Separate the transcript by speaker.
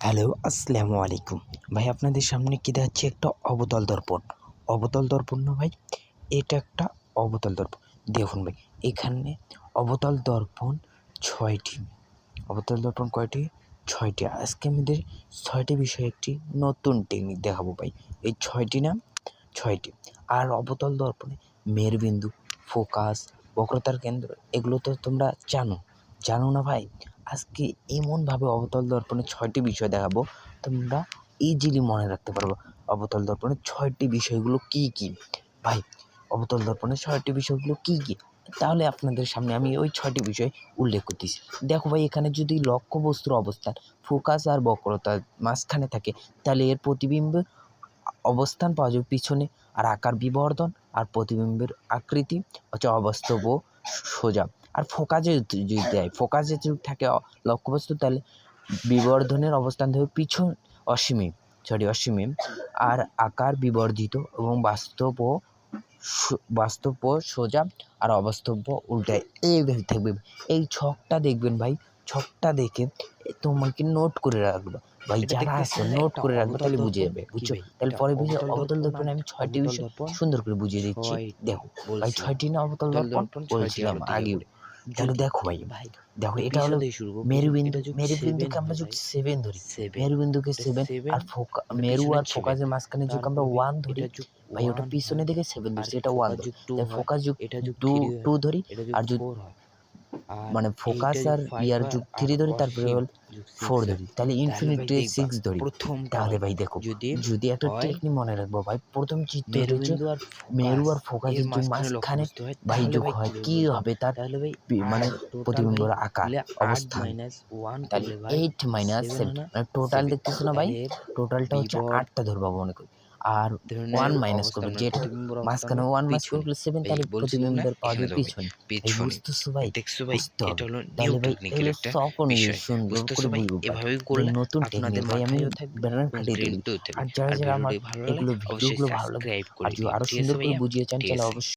Speaker 1: Hello, আসসালামু আলাইকুম। ভাই, আপনাদের সামনে কি দেখাচ্ছি একটা অবতল দর্পণ। অবতল দর্পণ না ভাই, এটা একটা অবতল দর্পণ। দেখুন ভাই, এখানে অবতল দর্পণ ছয়টি। অবতল দর্পণ কয়টি? ছয়টি। আজকে আমাদের ছয়টি বিষয়ে একটি নতুন টেকনিক দেখাবো ভাই। এই ছয়টি নাম ছয়টি। আর অবতল দর্পণে মেরবিন্দু, ফোকাস, বক্রতার কেন্দ্র, এগুলো তো তোমরা জানো। জানো না ভাই, আজকে এমনভাবে অবতল দর্পণে ছয়টি বিষয় দেখাবো, তোমরা ইজিলি মনে রাখতে পারব অবতল দর্পণের ছয়টি বিষয়গুলো কী কী। ভাই, অবতল দর্পণের ছয়টি বিষয়গুলো কী কী? তাহলে আপনাদের সামনে আমি ওই ছয়টি বিষয় উল্লেখ করতেছি। দেখো ভাই, এখানে যদি লক্ষ্য বস্তুর অবস্থান, ফোকাস আর বক্রতার মাঝখানে থাকে, তাহলে এর প্রতিবিম্ব অবস্থান পাওয়া যাবে পিছনে আর আকার বিবর্ধন আর প্রতিবিম্বের আকৃতি হচ্ছে অবাস্তব সোজা। আর ফোকাসে যদি দেয় ফোকাসে যদি থাকে লক্ষ্যবস্তু তাহলে বিবর্ধনের অবস্থান থাকবে পিছন অসীমে সরি অসীমে আর আকার বিবর্ধিত এবং বাস্তব ও বাস্তব ও সোজা আর অবাস্তব উল্টায় এইভাবে থাকবে এই ছকটা দেখবেন ভাই ছকটা দেখে তোমাকে নোট করে রাখবে। ভাই যারা আছে নোট করে রাখবে তাহলে। বুঝে যাবে বুঝছ? তাহলে পরে বিষয়
Speaker 2: অবতল দর্পণে
Speaker 1: আমি ছয়টি বিষয় সুন্দর করে বুঝিয়ে দিচ্ছি। দেখো ভাই ছয়টি না অবতল দর্পণ? বলছিলাম
Speaker 2: আরও
Speaker 1: আগে
Speaker 2: দিকে
Speaker 1: তাহলে দেখো ভাই
Speaker 2: ভাই
Speaker 1: দেখো এটা হলো। মেরুবিন্দু মেরুবিন্দুকে আমরা যদি সেভেন ধরি মেরুবিন্দুকে সেভেন আর ফোকা মেরু আর ফোকাসের মাঝখানে যদি আমরা ওয়ান ধরি ভাই ওটা পিছনে
Speaker 2: দেখে
Speaker 1: দিকে সেভেন
Speaker 2: ধরি।
Speaker 1: ধরছি এটা ওয়ান ধরি ফোকাস যুগ
Speaker 2: এটা যোগ
Speaker 1: টু ধরি আর
Speaker 2: যোগ
Speaker 1: যদি
Speaker 2: four হয়। আর
Speaker 1: মানে ফোকাস আর ইয়ার যুগ থ্রি ধরি তারপরে হল ফোর ধরি। তাহলে ইনফিনিটি সিক্স ধরি।
Speaker 2: প্রথমটা
Speaker 1: তাহলে ভাই দেখো
Speaker 2: যদি
Speaker 1: যদি একটা টেকনিক মনে রাখব ভাই প্রথম চিত্র মেরু আর
Speaker 2: ফোকাস
Speaker 1: ফোকাসের যে
Speaker 2: মাঝখানে
Speaker 1: ভাই যোগ হয়
Speaker 2: কি
Speaker 1: হবে তার
Speaker 2: তাহলে ভাই
Speaker 1: মানে প্রতিবিম্বর আকার অবস্থান। তাহলে এইট মাইনাস সেভেন মানে টোটাল। দেখতেছো না ভাই টোটালটা হচ্ছে আটটা ধরবো মনে করি। আর ওয়ান মাইনাস
Speaker 2: করবেন
Speaker 1: করবে যেটা মাঝখানে ওয়ান মাইনাস। করলে সেভেন তাহলে প্রতিবিম্বের
Speaker 2: পাবে
Speaker 1: পিছনে। বুঝতেছো ভাই
Speaker 2: দেখছ ভাই এটা হলো নিউ
Speaker 1: এগুলো
Speaker 2: একটা বিষয়। বুঝতেছো
Speaker 1: করে
Speaker 2: ভাই এভাবে করলে
Speaker 1: নতুন
Speaker 2: আপনাদের
Speaker 1: টেকনিক ভাই আমি ব্যানার
Speaker 2: এবং
Speaker 1: দিই আর যারা যারা আমার
Speaker 2: ভালো লাগলে
Speaker 1: এগুলো ভিডিওগুলো ভালো লাগে আর
Speaker 2: করে
Speaker 1: যদি
Speaker 2: আরও
Speaker 1: সুন্দর করে বুঝিয়ে চান তাহলে অবশ্যই